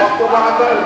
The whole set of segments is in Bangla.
বক্তব্য রাখেন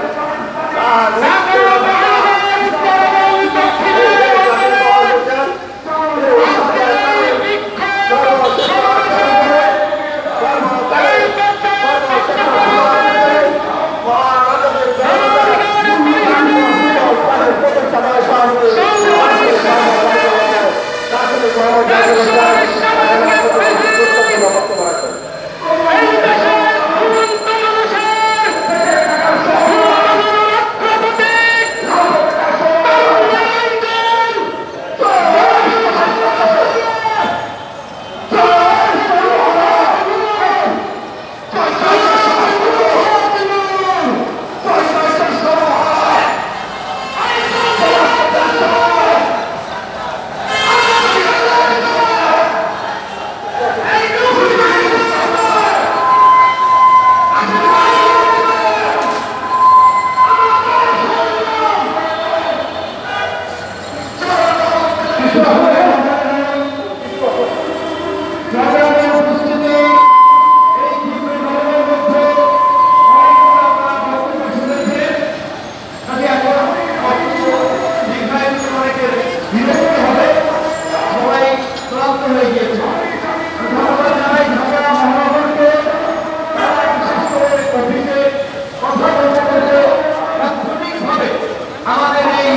আমাদের এই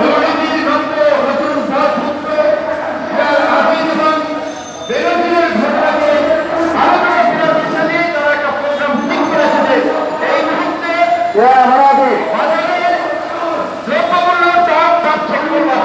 দুর্নীতির গল্প নতুন সূত্র এবং বিরোধীদের ঘটনাকে আলোচনা করার নিয়ে তারা একটা প্রোগ্রাম ঠিক করেছে যে এই মুহূর্তে বাজারে দ্রব্যমূল্য তাৎক্ষণিক বাড়ছে